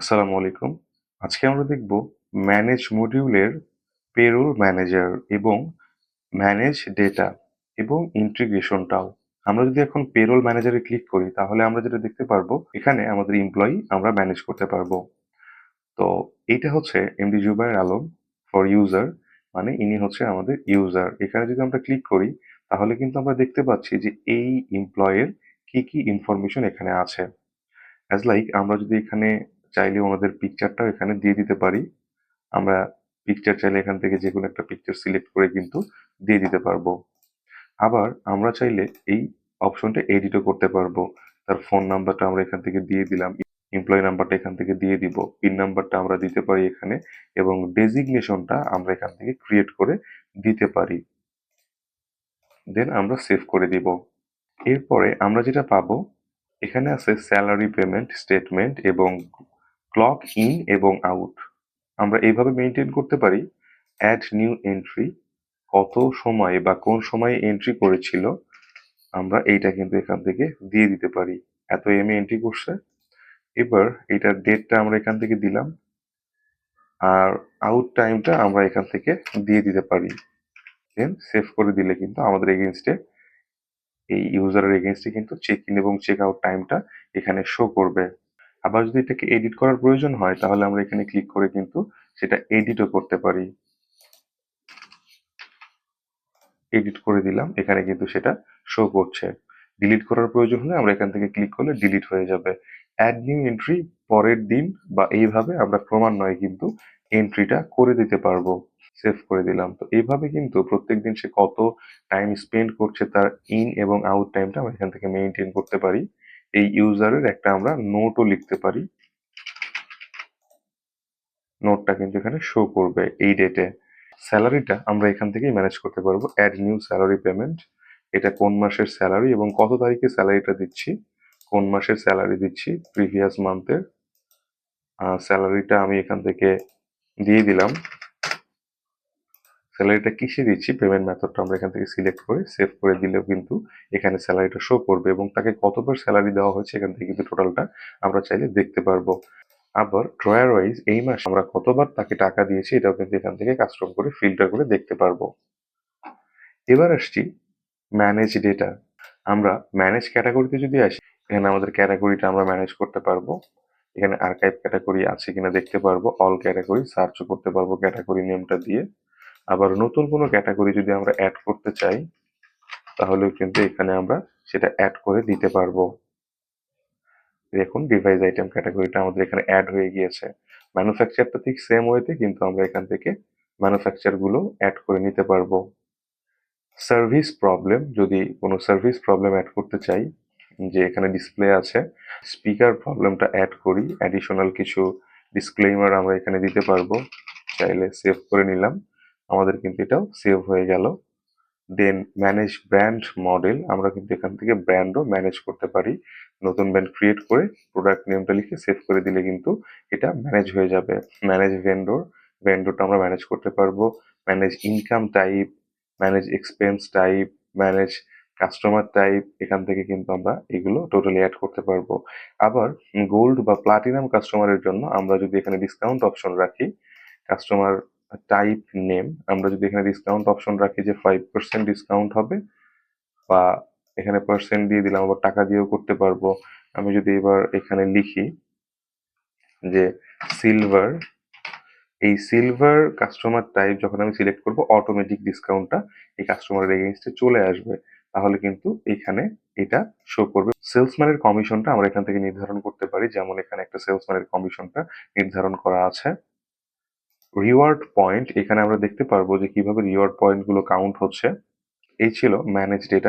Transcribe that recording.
আসসালামু আলাইকুম। আজকে আমরা দেখব ম্যানেজ মডিউলের পেরোল ম্যানেজার এবং ম্যানেজ ডেটা এবং ইন্টিগ্রেশনটাও আমরা যদি এখন পেরোল ম্যানেজারে ক্লিক করি, তাহলে আমরা যেটা দেখতে পারব, এখানে আমাদের এমপ্লয়ি আমরা ম্যানেজ করতে পারব। তো এইটা হচ্ছে MD Zubair Alam for user মানে ইনি হচ্ছে আমাদের ইউজার এখানে যদি আমরা ক্লিক করি, তাহলে কিন্তু আমরা দেখতে পাচ্ছি যে এই এমপ্লয়ের কি কি ইনফরমেশন এখানে আছে। অ্যাজ লাইক আমরা যদি এখানে চাইলে ওনাদের পিকচারটাও এখানে দিয়ে দিতে পারি। আমরা পিকচার চাইলে এখান থেকে যে কোনো একটা পিকচার সিলেক্ট করে কিন্তু দিয়ে দিতে পারব। আবার আমরা চাইলে এই অপশনটা এডিটও করতে পারব। তার ফোন নাম্বারটা আমরা এখান থেকে দিয়ে দিলাম এমপ্লয়ি নাম্বারটা এখান থেকে দিয়ে দিব পিন নাম্বারটা আমরা দিতে পারি এখানে এবং ডেজিগনেশনটা আমরা এখান থেকে ক্রিয়েট করে দিতে পারি। দেন আমরা সেভ করে দিব। এরপরে আমরা যেটা পাবো, এখানে আছে স্যালারি পেমেন্ট স্টেটমেন্ট এবং ক্লক ইন এবং আউট আমরা এইভাবে মেনটেন করতে পারি অ্যাড নিউ এন্ট্রি কত সময় বা কোন সময়ে এন্ট্রি করেছিল, আমরা এইটা কিন্তু এখান থেকে দিয়ে দিতে পারি। এত এম এ এন্ট্রি করছে। এবার এটার ডেটটা আমরা এখান থেকে দিলাম। আর আউট টাইমটা আমরা এখান থেকে দিয়ে দিতে পারি। দেন সেভ করে দিলে কিন্তু আমাদের এগেনস্টে এই ইউজারের এগেনস্টে কিন্তু চেক ইন এবং চেক আউট টাইমটা এখানে শো করবে। আবার যদি এটাকে এডিট করার প্রয়োজন হয়, তাহলে আমরা এখানে ক্লিক করে কিন্তু সেটা এডিটও করতে পারি। এডিট করে দিলাম, এখানে কিন্তু সেটা শো করছে। ডিলিট করার প্রয়োজন হলে আমরা এখান থেকে ক্লিক করলে ডিলিট হয়ে যাবে। অ্যাড নিউ এন্ট্রি পরের দিন বা এইভাবে আমরা ক্রমান্বয়ে কিন্তু এন্ট্রিটা করে দিতে পারব। সেভ করে দিলাম। তো এইভাবে কিন্তু প্রত্যেক দিন সে কত টাইম স্পেন্ড করছে তার ইন এবং আউট টাইমটা আমরা এখান থেকে মেনটেন করতে পারি। এই ইউজারের একটা আমরা নোটও লিখতে পারি। নোটটা কিন্তু এখানে শো করবে এই ডেটে স্যালারিটা আমরা এখান থেকেই ম্যানেজ করতে পারব। অ্যাড নিউ স্যালারি পেমেন্ট এটা কোন মাসের স্যালারি এবং কত তারিখে স্যালারিটা দিচ্ছি, কোন মাসের স্যালারি দিচ্ছি প্রিভিয়াস মান্থের স্যালারিটা আমি এখান থেকে দিয়ে দিলাম। স্যালারিটা কিসে দিচ্ছি? পেমেন্ট মেথডটা আমরা এখান থেকে সিলেক্ট করে সেভ করে দিলেও কিন্তু এখানে স্যালারিটা শো করবে এবং তাকে কতবার স্যালারি দেওয়া হয়েছে এখান থেকে কিন্তু টোটালটা আমরা চাইলে দেখতে পারব। আবার ড্রয়ার ওয়াইজ এই মাসে আমরা কতবার তাকে টাকা দিয়েছি এটাও কিন্তু এখান থেকে কাস্টম করে ফিল্টার করে দেখতে পারব। এবার আসছি ম্যানেজ ডেটা আমরা ম্যানেজ ক্যাটাগরিতে যদি আসি, এখানে আমাদের ক্যাটাগরিটা আমরা ম্যানেজ করতে পারব। এখানে আর্কাইভ ক্যাটাগরি আছে কিনা দেখতে পারব অল ক্যাটাগরি সার্চও করতে পারব ক্যাটাগরি নেমটা দিয়ে। আবার নতুন কোনো ক্যাটাগরি যদি আমরা অ্যাড করতে চাই, তাহলেও কিন্তু এখানে আমরা সেটা অ্যাড করে দিতে পারব। দেখুন ডিভাইস আইটেম ক্যাটাগরিটা আমাদের এখানে অ্যাড হয়ে গিয়েছে। ম্যানুফ্যাকচারটা ঠিক সেম ওয়েতে কিন্তু আমরা এখান থেকে ম্যানুফ্যাকচারগুলো অ্যাড করে নিতে পারব। সার্ভিস প্রবলেম যদি কোনো সার্ভিস প্রবলেম অ্যাড করতে চাই, যে এখানে ডিসপ্লে আছে স্পিকার প্রবলেমটা অ্যাড করি অ্যাডিশনাল কিছু ডিসক্লেইমার আমরা এখানে দিতে পারব। চাইলে সেভ করে নিলাম। আমাদের কিন্তু এটাও সেভ হয়ে গেল। দেন ম্যানেজ ব্র্যান্ড মডেল আমরা কিন্তু এখান থেকে ব্র্যান্ডও ম্যানেজ করতে পারি। নতুন ব্র্যান্ড ক্রিয়েট করে প্রোডাক্ট নেমটা লিখে সেভ করে দিলে কিন্তু এটা ম্যানেজ হয়ে যাবে। ম্যানেজ ভেন্ডর ভেন্ডরটা আমরা ম্যানেজ করতে পারব। Manage income type manage expense type manage customer type এখান থেকে কিন্তু আমরা এগুলো টোটালি অ্যাড করতে পারব। আবার গোল্ড বা প্লাটিনাম কাস্টমারের জন্য আমরা যদি এখানে ডিসকাউন্ট অপশন রাখি কাস্টমার টাইপ নেম আমরা যদি এখানে ডিসকাউন্ট অপশন রাখি যে ফাইভ পার্সেন্ট ডিসকাউন্ট হবে, বা এখানে পার্সেন্ট দিয়ে দিলাম, আবার টাকা দিয়েও করতে পারব। আমি যদি এবার এখানে লিখি যে সিলভার এই সিলভার কাস্টমার টাইপ যখন আমি সিলেক্ট করব অটোমেটিক ডিসকাউন্টটা এই কাস্টমারের এগেনস্টে চলে আসবে। তাহলে কিন্তু এখানে এটা শো করবে। সেলসম্যানের কমিশনটা আমরা এখান থেকে নির্ধারণ করতে পারি। যেমন এখানে একটা সেলসম্যানের কমিশনটা নির্ধারণ করা আছে। রিওয়ার্ড পয়েন্ট এখানে আমরা দেখতে পারব যে কীভাবে রিওয়ার্ড পয়েন্টগুলো কাউন্ট হচ্ছে। এই ছিল ম্যানেজ ডেটা